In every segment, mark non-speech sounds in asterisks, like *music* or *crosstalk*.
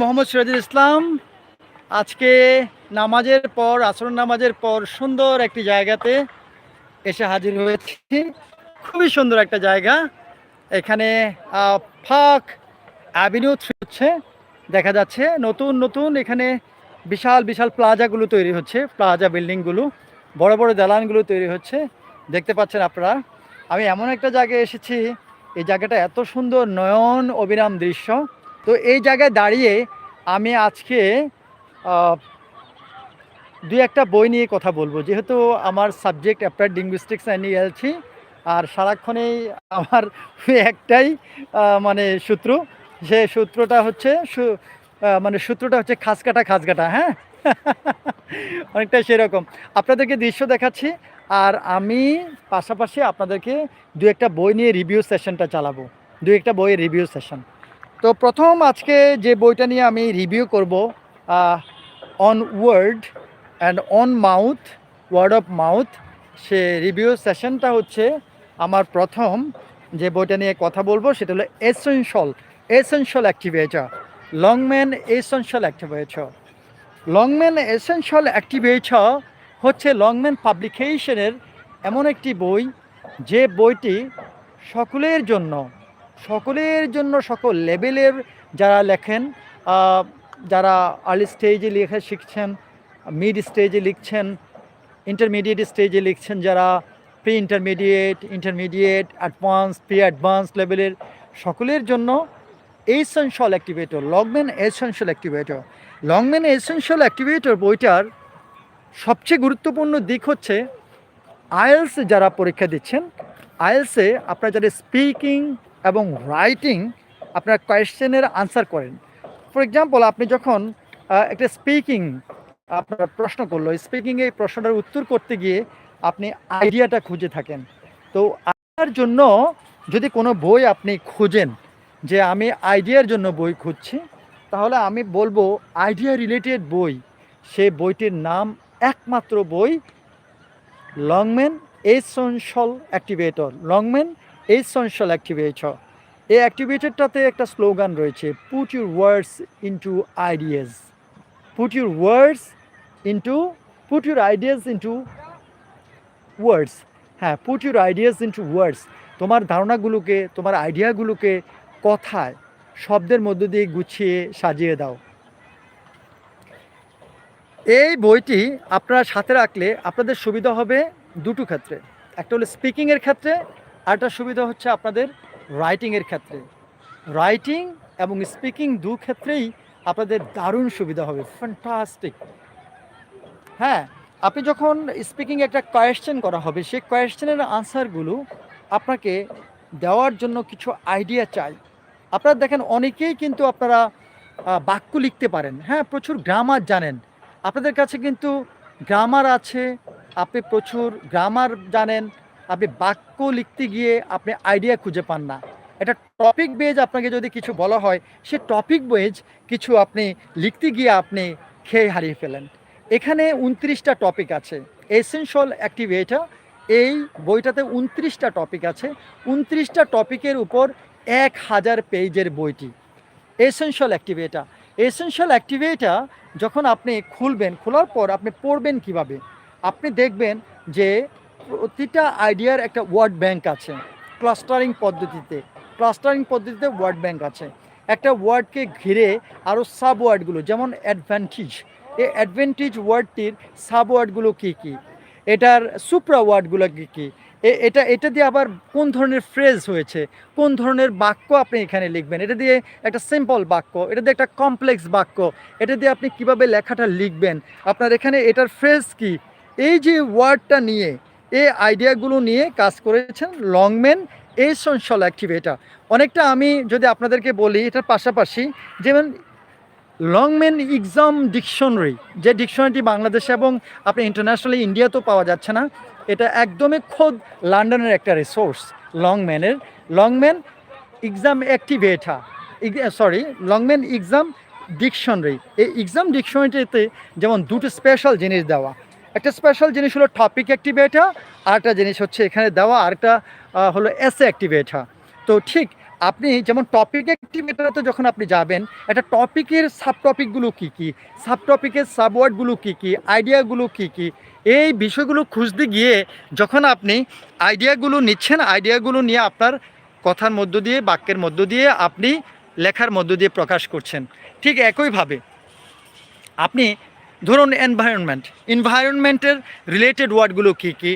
মোহাম্মদ সিরাজুল ইসলাম, আজকে নামাজের পর, আসর নামাজের পর সুন্দর একটি জায়গাতে এসে হাজির হয়েছি। খুবই সুন্দর একটা জায়গা। এখানে ফাঁক অ্যাভিনিউ হচ্ছে, দেখা যাচ্ছে। নতুন নতুন এখানে বিশাল বিশাল প্লাজাগুলো তৈরি হচ্ছে, প্লাজা বিল্ডিংগুলো, বড় বড় দালানগুলো তৈরি হচ্ছে। দেখতে পাচ্ছেন আপনারা। আমি এমন একটা জায়গায় এসেছি, এই জায়গাটা এত সুন্দর নয়ন অবিরাম দৃশ্য। তো এই জায়গায় দাঁড়িয়ে আমি আজকে দুই একটা বই নিয়ে কথা বলব। যেহেতু আমার subject applied linguistics and ELC আর সারাক্ষণেই আমার একটাই মানে সূত্র। সে সূত্রটা হচ্ছে মানে সূত্রটা হচ্ছে খাস কাটা খাস কাটা হ্যাঁ? *laughs* অনেকটা সেরকম। আপনাদেরকে দৃশ্য দেখাচ্ছি, আর আমি পাশাপাশি আপনাদেরকে দু একটা বই নিয়ে রিভিউ সেশনটা চালাবো। দু একটা বইয়ের রিভিউ সেশন তো প্রথম আজকে যে বইটা নিয়ে আমি রিভিউ করব on word and on mouth word of mouth say review সেশনটা হচ্ছে আমার প্রথম যে বইটা নিয়ে কথা বলব, সেটা হলো essential essential activator Longman essential activator Longman essential activator হচ্ছে লংম্যান পাবলিকেশনের এমন একটি বই, যে বইটি সকলের জন্য সকলের জন্য সকল লেভেলের যারা লেখেন যারা আর্লি স্টেজে লেখা শিখছেন মিড স্টেজে লিখছেন ইন্টারমিডিয়েট স্টেজে লিখছেন, যারা pre intermediate intermediate advance pre advance লেভেলের সকলের জন্য essential activator Longman essential activator Longman essential activator বইটার সবচেয়ে গুরুত্বপূর্ণ দিক হচ্ছে আইএলস যারা পরীক্ষা দিচ্ছেন আইএলসে আপনারা যারা স্পিকিং এবং রাইটিং আপনার কোয়েশ্চেনের আনসার করেন। ফর এক্সাম্পল আপনি যখন একটা স্পিকিং আপনার প্রশ্ন করল স্পিকিংয়ে এই প্রশ্নটার উত্তর করতে গিয়ে আপনি আইডিয়াটা খুঁজে থাকেন। তো আপনার জন্য যদি কোনো বই আপনি খুঁজেন, যে আমি আইডিয়ার জন্য বই খুঁজছি, তাহলে আমি বলব আইডিয়া রিলেটেড বই। সে বইটির নাম একমাত্র বই Longman essential activator Longman essential activator এই অ্যাক্টিভেটরটাতে একটা স্লোগান রয়েছে put your words into ideas put your words into put your ideas into words হ্যাঁ put your ideas into words তোমার ধারণাগুলোকে, তোমার আইডিয়াগুলোকে কথায়, শব্দের মধ্য দিয়ে গুছিয়ে সাজিয়ে দাও। এই বইটি আপনারা সাথে রাখলে আপনাদের সুবিধা হবে দুটো ক্ষেত্রে। একটা হলো স্পিকিংয়ের ক্ষেত্রে আরেকটা সুবিধা হচ্ছে আপনাদের রাইটিংয়ের ক্ষেত্রে। রাইটিং এবং স্পিকিং দু ক্ষেত্রেই আপনাদের দারুণ সুবিধা হবে ফ্যান্টাস্টিক হ্যাঁ আপনি যখন স্পিকিং একটা কোয়েশ্চেন করা হবে, সেই কোয়েশ্চেনের আনসারগুলো আপনাকে দেওয়ার জন্য কিছু আইডিয়া চাই। আপনারা দেখেন, অনেকেই কিন্তু আপনারা বাক্য লিখতে পারেন। হ্যাঁ প্রচুর গ্রামার জানেন। আপনাদের কাছে কিন্তু গ্রামার আছে, আপনি প্রচুর গ্রামার জানেন। আপনি বাক্য লিখতে গিয়ে আপনি আইডিয়া খুঁজে পান না। এটা টপিক বেজ আপনাকে যদি কিছু বলা হয়, সে টপিক বেজ কিছু আপনি লিখতে গিয়ে আপনি খেয়ে হারিয়ে ফেলেন। এখানে উনত্রিশটা টপিক আছে। এসেনশাল অ্যাক্টিভেটা এই বইটাতে উনত্রিশটা টপিক আছে। উনত্রিশটা টপিকের উপর এক হাজার পেজের বইটি। এসেনশাল অ্যাক্টিভেটা এসেনশাল অ্যাক্টিভেটা যখন আপনি খুলবেন, খোলার পর আপনি পড়বেন কীভাবে? আপনি দেখবেন যে প্রতিটা আইডিয়ার একটা ওয়ার্ড ব্যাংক আছে, ক্লাস্টারিং পদ্ধতিতে। ক্লাস্টারিং পদ্ধতিতে ওয়ার্ড ব্যাংক আছে। একটা ওয়ার্ডকে ঘিরে আরও সাব ওয়ার্ডগুলো যেমন অ্যাডভান্টেজ এই অ্যাডভান্টেজ ওয়ার্ডটির সাব ওয়ার্ডগুলো কী কী? এটার সুপ্রা ওয়ার্ডগুলো কী কী? এটা এটা দিয়ে আবার কোন ধরনের ফ্রেজ হয়েছে? কোন ধরনের বাক্য আপনি এখানে লিখবেন? এটা দিয়ে একটা সিম্পল বাক্য, এটা দিয়ে একটা কমপ্লেক্স বাক্য, এটা দিয়ে আপনি কীভাবে লেখাটা লিখবেন? আপনার এখানে এটার ফ্রেজ কি? এই যে ওয়ার্ডটা নিয়ে এই আইডিয়াগুলো নিয়ে কাজ করেছেন লংম্যান এই এসেনশাল অ্যাক্টিভেটা অনেকটা আমি যদি আপনাদেরকে বলি, এটার পাশাপাশি যেমন লংম্যান এক্সাম ডিকশনারি যে ডিকশনারিটি বাংলাদেশে এবং আপনি ইন্টারন্যাশনালি ইন্ডিয়াতেও পাওয়া যাচ্ছে না, এটা একদমই খোদ লন্ডনের একটা resource লংম্যানের Longman exam activator sorry Longman exam dictionary এই এক্সাম ডিকশনারিতে যেমন দুটো স্পেশাল জিনিস দেওয়া একটা স্পেশাল জিনিস হলো টপিক অ্যাক্টিভেটা আর একটা জিনিস হচ্ছে এখানে দেওয়া আরেকটা আহ, হলো এসে অ্যাক্টিভেটা তো ঠিক আপনি যেমন টপিক অ্যাক্টিভেটারে যখন আপনি যাবেন একটা টপিকের সাব টপিকগুলো কী কী? সাব টপিকের সাবওয়ার্ডগুলো কী কী? আইডিয়াগুলো কী কী? এই বিষয়গুলো খুঁজতে গিয়ে যখন আপনি আইডিয়াগুলো নিচ্ছেন আইডিয়াগুলো নিয়ে আপনার কথার মধ্য দিয়ে বাক্যের মধ্য দিয়ে আপনি লেখার মধ্য দিয়ে প্রকাশ করছেন। ঠিক একইভাবে আপনি ধরুন এনভায়রনমেন্ট এনভায়রনমেন্টের রিলেটেড ওয়ার্ডগুলো কী কী?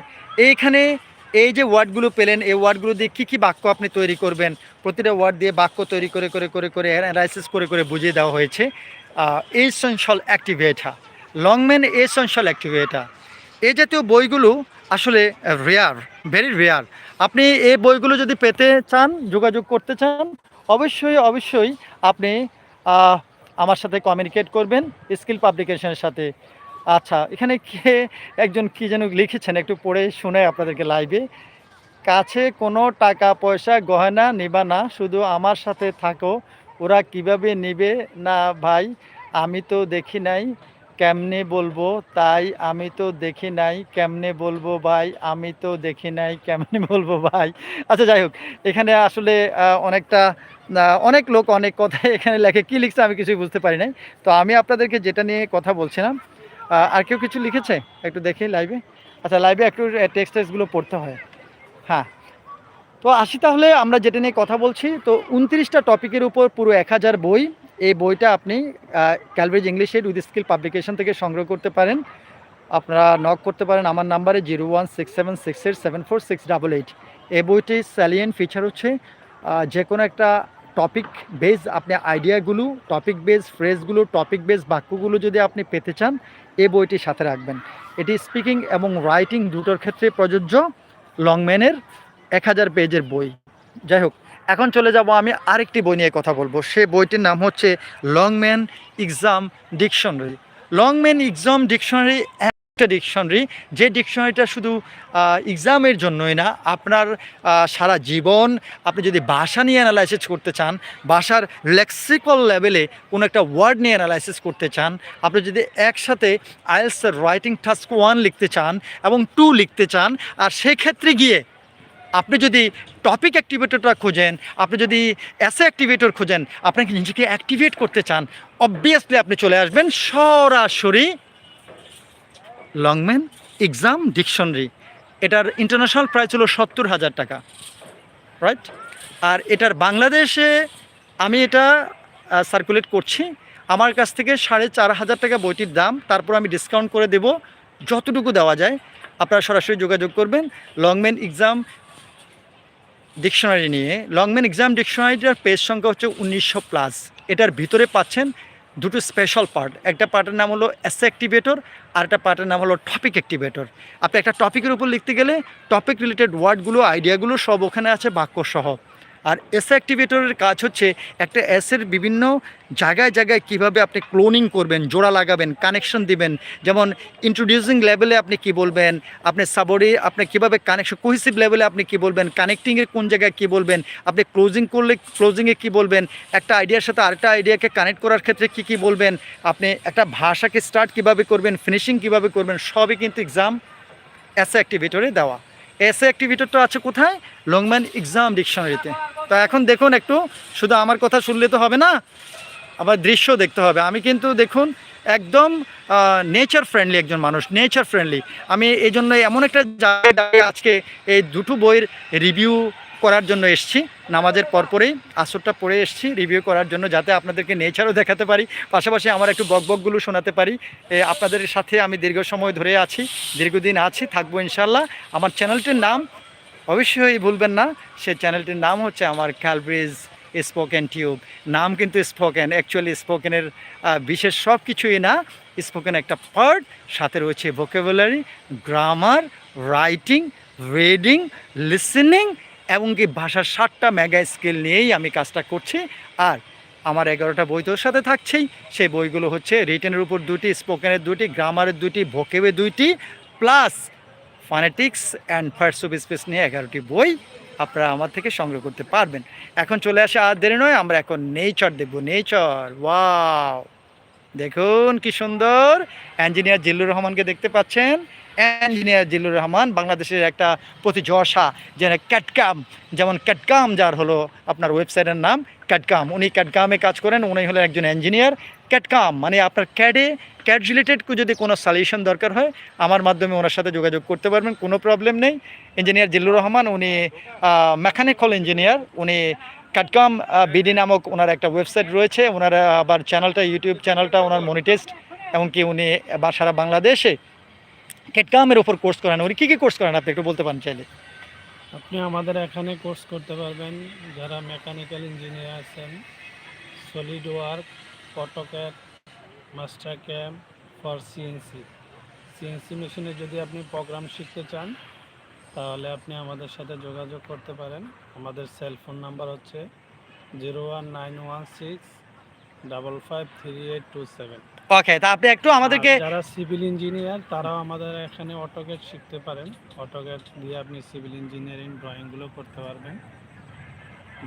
এইখানে এই যে ওয়ার্ডগুলো পেলেন, এই ওয়ার্ডগুলো দিয়ে কী কী বাক্য আপনি তৈরি করবেন? প্রতিটা ওয়ার্ড দিয়ে বাক্য তৈরি করে করে করে করে অ্যানালাইসিস করে করে বুঝিয়ে দেওয়া হয়েছে। এসেনশাল অ্যাক্টিভেটা লংম্যান এসেনশাল অ্যাক্টিভেটা এই জাতীয় বইগুলো আসলে রেয়ার ভেরি রেয়ার আপনি এই বইগুলো যদি পেতে চান, যোগাযোগ করতে চান, অবশ্যই অবশ্যই আপনি আমার সাথে কমিউনিকেট করবেন স্কিল পাবলিকেশনের সাথে। আচ্ছা এখানে কে, একজন কি যেন লিখেছেন, একটু পড়ে শুনে আপনাদেরকে লাইভে কাছে কোনো টাকা, পয়সা, গহনা নিবা না, শুধু আমার সাথে থাকো। ওরা কীভাবে নিবে? না ভাই, আমি তো দেখি নাই। কেমনে বলব? তাই আমি তো দেখি নাই। কেমনে বলব ভাই? আমি তো দেখি নাই। কেমনে *laughs* বলব ভাই? আচ্ছা যাই হোক। এখানে আসলে অনেকটা অনেক লোক অনেক কথা *laughs* এখানে লেখে। কি লিখছে আমি কিছুই বুঝতে পারি নাই। তো আমি আপনাদেরকে যেটা নিয়ে কথা বলছিলাম আর কেউ কিছু লিখেছে? একটু দেখি লাইভে। আচ্ছা লাইভে একটু টেক্সট টেক্সটগুলো পড়তে হয়। হ্যাঁ। তো আসি তাহলে, আমরা যেটা নিয়ে কথা বলছি, তো উনত্রিশটা টপিকের উপর পুরো এক হাজার বই। এই বইটা আপনি ক্যালব্রিজ ইংলিশের উইথ স্কিল পাবলিকেশন থেকে সংগ্রহ করতে পারেন। আপনারা নক করতে পারেন আমার নাম্বারে zero one six seven six eight seven four six double eight এই বইটির স্যালিয়েন্ট ফিচার হচ্ছে যে কোনো একটা টপিক বেজ আপনি আইডিয়াগুলো টপিক বেজ ফ্রেজগুলো টপিক বেজ বাক্যগুলো যদি আপনি পেতে চান, এই বইটির সাথে রাখবেন। এটি স্পিকিং এবং রাইটিং দুটোর ক্ষেত্রে প্রযোজ্য লংম্যানের এক হাজার পেজের বই। যাই হোক এখন চলে যাব আমি আরেকটি বই নিয়ে কথা বলব। সে বইটির নাম হচ্ছে Longman exam dictionary. Longman exam dictionary একটা ডিকশনারি, যে ডিকশনারিটা শুধু এক্সামের জন্যই না, আপনার সারা জীবন আপনি যদি ভাষা নিয়ে অ্যানালাইসিস করতে চান, ভাষার লেক্সিকল লেভেলে কোনো একটা ওয়ার্ড নিয়ে অ্যানালাইসিস করতে চান, আপনি যদি একসাথে আইএলসের রাইটিং টাস্ক ওয়ান লিখতে চান এবং টু লিখতে চান, আর সেক্ষেত্রে গিয়ে আপনি যদি টপিক অ্যাক্টিভেটরটা খোঁজেন, আপনি যদি অ্যাসে অ্যাক্টিভেটর খোঁজেন আপনাকে নিজেকে অ্যাক্টিভেট করতে চান? অবভিয়াসলি আপনি চলে আসবেন সরাসরি লংম্যান এক্সাম ডিকশনারি এটার ইন্টারন্যাশনাল প্রাইস হলো সত্তর হাজার টাকা। রাইট আর এটার বাংলাদেশে আমি এটা সার্কুলেট করছি। আমার কাছ থেকে সাড়ে চার হাজার টাকা বইটির দাম, তারপর আমি ডিসকাউন্ট করে দেব। যতটুকু দেওয়া যায়, আপনারা সরাসরি যোগাযোগ করবেন। লংম্যান এক্সাম ডিকশনারি নিয়ে লংম্যান এক্সাম ডিকশনারিটার পেজ সংখ্যা হচ্ছে উনিশশো প্লাস এটার ভিতরে পাচ্ছেন দুটো স্পেশাল পার্ট একটা পার্টের নাম হলো অ্যাসে অ্যাক্টিভেটর আর একটা পার্টের নাম হলো টপিক অ্যাক্টিভেটর আপনি একটা টপিকের উপর লিখতে গেলে টপিক রিলেটেড ওয়ার্ডগুলো আইডিয়াগুলো সব ওখানে আছে বাক্য সহ আর এসে অ্যাক্টিভেটরের কাজ হচ্ছে একটা এসের বিভিন্ন জায়গায় জায়গায় কীভাবে আপনি ক্লোনিং করবেন, জোড়া লাগাবেন, কানেকশন দিবেন। যেমন ইন্ট্রোডিউসিং লেভেলে আপনি কি বলবেন, আপনি সাবরি আপনি কীভাবে কানেকশন কোহিসিভ লেভেলে আপনি কি বলবেন কানেক্টিংয়ের কোন জায়গায় কি বলবেন, আপনি ক্লোজিং করলে ক্লোজিংয়ে কি বলবেন, একটা আইডিয়ার সাথে আরেকটা আইডিয়াকে কানেক্ট করার ক্ষেত্রে কি কি বলবেন, আপনি একটা ভাষাকে স্টার্ট কীভাবে করবেন ফিনিশিং কীভাবে করবেন, সবই কিন্তু এক্সাম এসে অ্যাক্টিভেটরে দেওয়া। এসে তো আছে কোথায়? লংম্যান এক্সাম ডিকশনারিতে তো এখন দেখুন একটু, শুধু আমার কথা শুনলে তো হবে না, আবার দৃশ্য দেখতে হবে। আমি কিন্তু দেখুন, একদম নেচার ফ্রেন্ডলি একজন মানুষ নেচার ফ্রেন্ডলি আমি এই জন্য এমন একটা জায়গায় আজকে এই দুটো বইয়ের রিভিউ করার জন্য এসছি। নামাজের পরপরেই আসরটা পড়ে এসছি রিভিউ করার জন্য যাতে আপনাদেরকে নেচারও দেখাতে পারি। পাশাপাশি আমার একটু বকবকগুলো শোনাতে পারি। আপনাদের সাথে আমি দীর্ঘ সময় ধরে আছি, দীর্ঘদিন আছি, থাকব ইনশাল্লাহ আমার চ্যানেলটির নাম অবশ্যই ভুলবেন না। সে চ্যানেলটির নাম হচ্ছে আমার ক্যালব্রিজ স্পোকেন টিউব নাম কিন্তু স্পোকেন অ্যাকচুয়ালি স্পোকেনের বিশেষ সব কিছুই না। স্পোকেন একটা পার্ট সাথে রয়েছে vocabulary grammar writing reading listening এমনকি ভাষার ষাটটা মেগা স্কেল নিয়েই আমি কাজটা করছি। আর আমার এগারোটা বই তোর সাথে থাকছেই। সেই বইগুলো হচ্ছে রিটেনের উপর দুটি স্পোকেনের দুটি গ্রামারের দুটি ভোকেবে দুইটি plus phonetics and first of space নিয়ে এগারোটি বই আপনারা আমার থেকে সংগ্রহ করতে পারবেন। এখন চলে আসে আর দেরি নয়, আমরা এখন নেচার দেখব। নেচার ওয়াও দেখুন কি সুন্দর। ইঞ্জিনিয়ার জিল্লুর রহমানকে দেখতে পাচ্ছেন। ইঞ্জিনিয়ার জিল্লুর রহমান, বাংলাদেশের একটা প্রতিযশা যেন ক্যাটকাম, যেমন ক্যাটকাম যার হলো আপনার ওয়েবসাইটের নাম, ক্যাটকাম। উনি ক্যাটকামে কাজ করেন, উনি হলেন একজন ইঞ্জিনিয়ার ক্যাটকাম মানে আপনার ক্যাডে ক্যাট রিলেটেড যদি কোনো সলিউশন দরকার হয়, আমার মাধ্যমে ওনার সাথে যোগাযোগ করতে পারবেন, কোনো প্রবলেম নেই। ইঞ্জিনিয়ার জিল্লুর রহমান, উনি মেকানিক্যাল ইঞ্জিনিয়ার। উনি কাটকাম বিডি নামক ওনার একটা ওয়েবসাইট রয়েছে। ওনার আবার চ্যানেলটা, ইউটিউব চ্যানেলটা ওনার মনিটেস্ট এমনকি উনি সারা বাংলাদেশে কেটকামের ওপর কোর্স করেন? উনি কী কী কোর্স করেন? আপনি একটু বলতে পারেন চাইলে। আপনি আমাদের এখানে কোর্স করতে পারবেন। যারা মেকানিক্যাল ইঞ্জিনিয়ার আছেন solid work AutoCAD master cam for CNC CNC মেশিনে যদি আপনি প্রোগ্রাম শিখতে চান, তাহলে আপনি আমাদের সাথে যোগাযোগ করতে পারেন। আমাদের সেল ফোন নাম্বার হচ্ছে zero one nine one six double five three eight two seven okay তা আপনি একটু আমাদেরকে যারা সিভিল ইঞ্জিনিয়ার তারাও আমাদের এখানে অটোক্যাড শিখতে পারেন। অটোক্যাড দিয়ে আপনি সিভিল ইঞ্জিনিয়ারিং ড্রয়িংগুলো করতে পারবেন।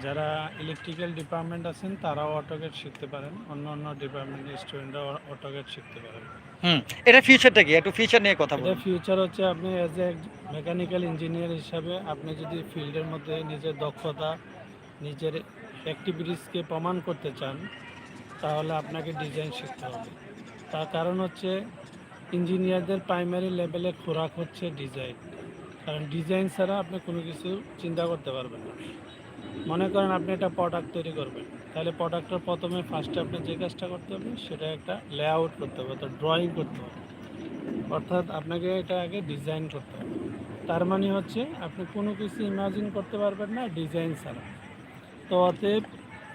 যারা ইলেকট্রিক্যাল ডিপার্টমেন্ট আছেন তারাও অটোক্যাড শিখতে পারেন। অন্য অন্য ডিপার্টমেন্টের স্টুডেন্টরা অটোক্যাড শিখতে পারেন। হুম এটা ফিউচারটা কি? একটু ফিউচার নিয়ে কথা বলুন। ফিউচার হচ্ছে আপনি অ্যাজ এ মেকানিক্যাল ইঞ্জিনিয়ার হিসাবে আপনি যদি ফিল্ডের মধ্যে নিজের দক্ষতা নিজের অ্যাক্টিভিটিসকে প্রমাণ করতে চান তাহলে আপনাকে ডিজাইন শিখতে হবে। তার কারণ হচ্ছে ইঞ্জিনিয়ারদের প্রাইমারি লেভেলে খোরাক হচ্ছে ডিজাইন কারণ ডিজাইন ছাড়া আপনি কোনো কিছু চিন্তা করতে পারবেন না। মনে করেন আপনি একটা প্রোডাক্ট তৈরি করবেন। তাহলে প্রোডাক্টের প্রথমে ফার্স্টে আপনি যে কাজটা করতে হবে, সেটা একটা লেআউট করতে হবে, অর্থাৎ ড্রয়িং করতে হবে। অর্থাৎ আপনাকে এটা আগে ডিজাইন করতে হবে। তার মানে হচ্ছে আপনি কোনো কিছু ইমাজিন করতে পারবেন না ডিজাইন ছাড়া। তো অতএব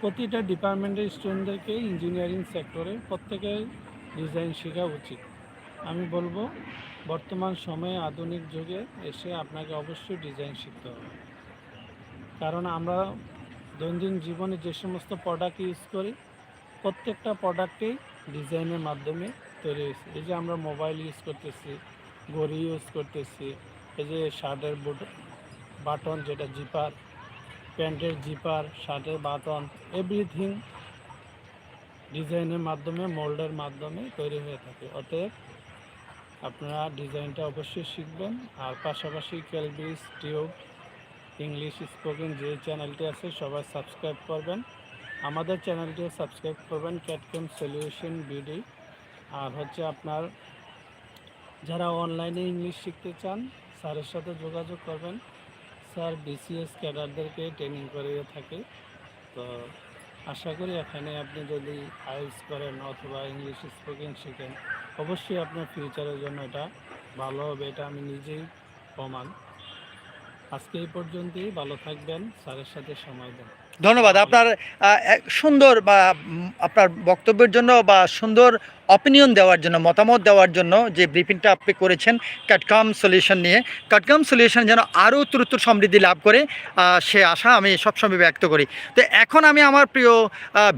প্রতিটা ডিপার্টমেন্টের স্টুডেন্টদেরকে ইঞ্জিনিয়ারিং সেক্টরে প্রত্যেকের ডিজাইন শেখা উচিত। আমি বলব, বর্তমান সময়ে আধুনিক যুগে এসে আপনাকে অবশ্যই ডিজাইন শিখতে হবে। কারণ আমরা দৈনন্দিন জীবনে যে সমস্ত প্রোডাক্ট ইউজ করি, প্রত্যেকটা প্রোডাক্টেই ডিজাইনের মাধ্যমে তৈরি হয়েছে। এই যে আমরা মোবাইল ইউজ করতেছি, ঘড়ি ইউজ করতেছি, এই যে শার্টের বুট বাটন যেটা জিপার প্যান্টের জিপার, শার্টের বাটন এভরিথিং ডিজাইনের মাধ্যমে, মোল্ডের মাধ্যমে তৈরি হয়ে থাকে। অতএব আপনারা ডিজাইনটা অবশ্যই শিখবেন। আর পাশাপাশি ক্যালবিস টিউব ইংলিশ স্পোকেন যে চ্যানেলটি আছে, সবাই সাবস্ক্রাইব করবেন। আমাদের চ্যানেলটিও সাবস্ক্রাইব করবেন ক্যাটকেম সলিউশন বিডি আর হচ্ছে আপনার যারা অনলাইনে ইংলিশ শিখতে চান স্যারের সাথে যোগাযোগ করবেন। স্যার বিসিএস ক্যাডারদেরকে ট্রেনিং করিয়ে থাকে। তো আশা করি এখানে আপনি যদি আইএলস করেন অথবা ইংলিশ স্পিকিং শিখেন, অবশ্যই আপনার ফিউচারের জন্য এটা ভালো হবে, এটা আমি নিজেই প্রমাণ। আজকে এই পর্যন্তই, ভালো থাকবেন, স্যারের সাথে সময় দেন। ধন্যবাদ। আপনার সুন্দর বা আপনার বক্তব্যের জন্য বা সুন্দর অপিনিয়ন দেওয়ার জন্য, মতামত দেওয়ার জন্য যে ব্রিফিংটা আপনি করেছেন কাটকাম সলিউশন নিয়ে। কাটকাম সলিউশন যেন আরও উত্তরোত্তর সমৃদ্ধি লাভ করে সে আশা আমি সবসময় ব্যক্ত করি। তো এখন আমি আমার প্রিয়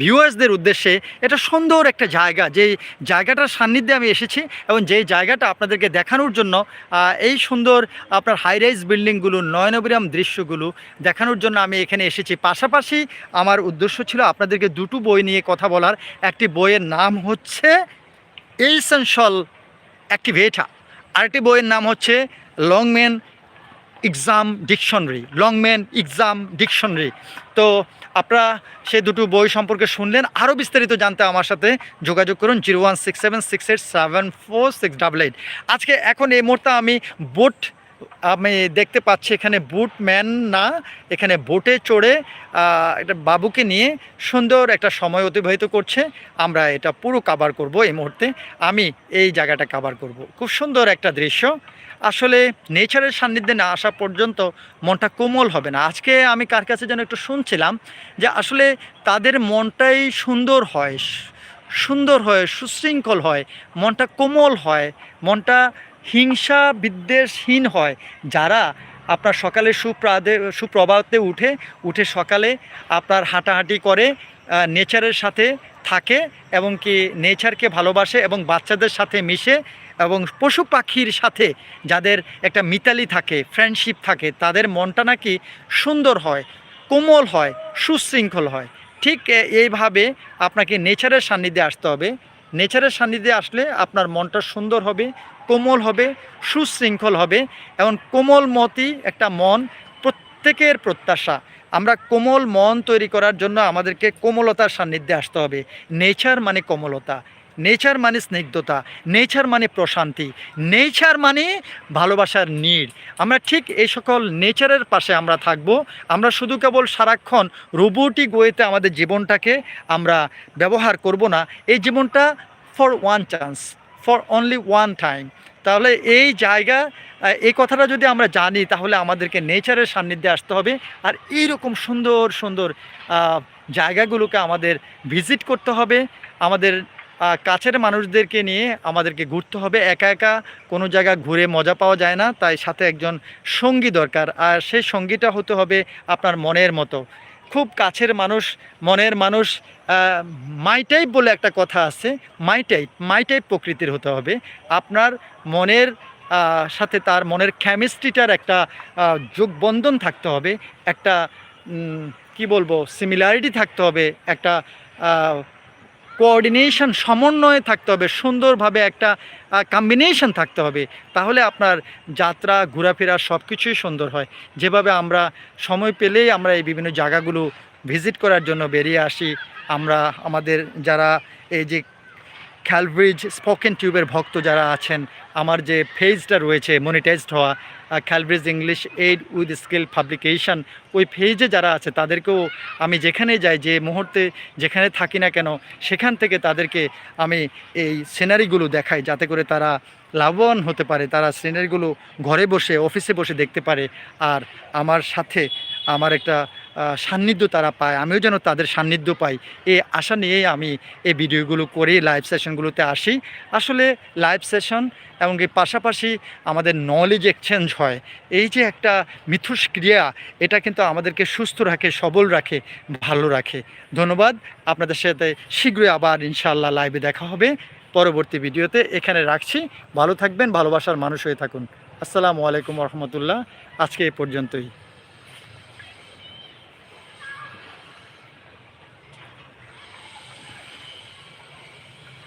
ভিউয়ার্সদের উদ্দেশ্যে এটা সুন্দর একটা জায়গা যে জায়গাটার সান্নিধ্যে আমি এসেছি এবং যেই জায়গাটা আপনাদেরকে দেখানোর জন্য এই সুন্দর আপনার হাইরাইজ বিল্ডিংগুলো নয়নবিরাম দৃশ্যগুলো দেখানোর জন্য আমি এখানে এসেছি। পাশাপাশি আমার উদ্দেশ্য ছিল আপনাদেরকে দুটো বই নিয়ে কথা বলার। একটি বইয়ের নাম হচ্ছে এইসেনশাল অ্যাক্টিভেটা আরেকটি বইয়ের নাম হচ্ছে Longman exam dictionary, Longman exam dictionary. তো আপনারা সে দুটো বই সম্পর্কে শুনলেন, আরও বিস্তারিত জানতে আমার সাথে যোগাযোগ করুন zero one six seven six eight seven four six double eight. আজকে এখন এই মুহূর্তে আমি বোট আমি দেখতে পাচ্ছি এখানে বুট ম্যান না, এখানে বোটে চড়ে একটা বাবুকে নিয়ে সুন্দর একটা সময় অতিবাহিত করছে। আমরা এটা পুরো কাবার করব এই মুহূর্তে। আমি এই জায়গাটা কাবার করব। খুব সুন্দর একটা দৃশ্য। আসলে নেচারের সান্নিধ্যে না আসা পর্যন্ত মনটা কোমল হবে না। আজকে আমি কার কাছে যেন একটু শুনছিলাম যে আসলে তাদের মনটাই সুন্দর হয় সুন্দর হয়, সুশৃঙ্খল হয়, মনটা কোমল হয়, মনটা হিংসা বিদ্বেষহীন হয়। যারা আপনার সকালে সুপ্রাদে, সুপ্রভাতে উঠে উঠে সকালে আপনার হাঁটাহাঁটি করে নেচারের সাথে থাকে এবং কি নেচারকে ভালোবাসে এবং বাচ্চাদের সাথে মিশে এবং পশু পাখির সাথে যাদের একটা মিতালি থাকে ফ্রেন্ডশিপ থাকে, তাদের মনটা নাকি সুন্দর হয়, কোমল হয়, সুশৃঙ্খল হয়। ঠিক এইভাবে আপনাকে নেচারের সান্নিধ্যে আসতে হবে। নেচারের সান্নিধ্যে আসলে আপনার মনটা সুন্দর হবে কোমল হবে, সুশৃঙ্খল হবে, এবং কোমলমতি একটা মন, প্রত্যেকের প্রত্যাশা। আমরা কোমল মন তৈরি করার জন্য আমাদেরকে কোমলতার সান্নিধ্যে আসতে হবে। নেচার মানে কোমলতা, নেচার মানে স্নিগ্ধতা, নেচার মানে প্রশান্তি, নেচার মানে ভালোবাসার নীড়। আমরা ঠিক এই সকল নেচারের পাশে আমরা থাকব। আমরা শুধু কেবল সারাক্ষণ রোবোটিক ওয়েতে আমাদের জীবনটাকে আমরা ব্যবহার করব না। এই জীবনটা for one chance for only one time তাহলে এই জায়গা এই কথাটা যদি আমরা জানি, তাহলে আমাদেরকে নেচারের সান্নিধ্যে আসতে হবে। আর এইরকম সুন্দর সুন্দর জায়গাগুলোকে আমাদের ভিজিট করতে হবে। আমাদের কাছের মানুষদেরকে নিয়ে আমাদেরকে ঘুরতে হবে। একা একা কোনো জায়গা ঘুরে মজা পাওয়া যায় না। তাই সাথে একজন সঙ্গী দরকার। আর সেই সঙ্গীটা হতে হবে আপনার মনের মতো। খুব কাছের মানুষ, মনের মানুষ মাই টাইপ বলে একটা কথা আছে মাই টাইপ মাই টাইপ প্রকৃতির হতে হবে। আপনার মনের সাথে তার মনের কেমিস্ট্রিটার একটা যোগবন্ধন থাকতে হবে, একটা কি বলব সিমিলারিটি থাকতে হবে, একটা কোঅর্ডিনেশন সমন্বয়ে থাকতে হবে, সুন্দরভাবে একটা কম্বিনেশন থাকতে হবে। তাহলে আপনার যাত্রা, ঘোরাফেরা সব কিছুই সুন্দর হয়। যেভাবে আমরা সময় পেলেই আমরা এই বিভিন্ন জায়গাগুলো ভিজিট করার জন্য বেরিয়ে আসি। আমরা, আমাদের যারা এই যে খ্যালব্রিজ স্পোকেন টিউবের ভক্ত যারা আছেন, আমার যে পেজটা রয়েছে মনিটাইজড হওয়া খ্যালব্রিজ English aid with skill publication ওই পেজে যারা আছে, তাদেরকেও আমি যেখানে যাই, যে মুহূর্তে যেখানে থাকি না কেন, সেখান থেকে তাদেরকে আমি এই সিনারিগুলো দেখাই, যাতে করে তারা লাভবান হতে পারে, তারা সিনারিগুলো ঘরে বসে অফিসে বসে দেখতে পারে। আর আমার সাথে আমার একটা সান্নিধ্য তারা পায়। আমিও যেন তাদের সান্নিধ্য পাই। এই আশা নিয়েই আমি এই ভিডিওগুলো করি লাইভ সেশনগুলোতে আসি। আসলে লাইভ সেশন এবং এমনকি পাশাপাশি আমাদের নলেজ এক্সচেঞ্জ হয়। এই যে একটা মিথস্ক্রিয়া এটা কিন্তু আমাদেরকে সুস্থ রাখে, সবল রাখে, ভালো রাখে। ধন্যবাদ। আপনাদের সাথে শীঘ্রই আবার ইনশাআল্লাহ লাইভে দেখা হবে। পরবর্তী ভিডিওতে এখানে রাখছি। ভালো থাকবেন, ভালোবাসার মানুষ হয়ে থাকুন। আসসালামু আলাইকুম রহমতুল্লাহ। আজকে এ পর্যন্তই।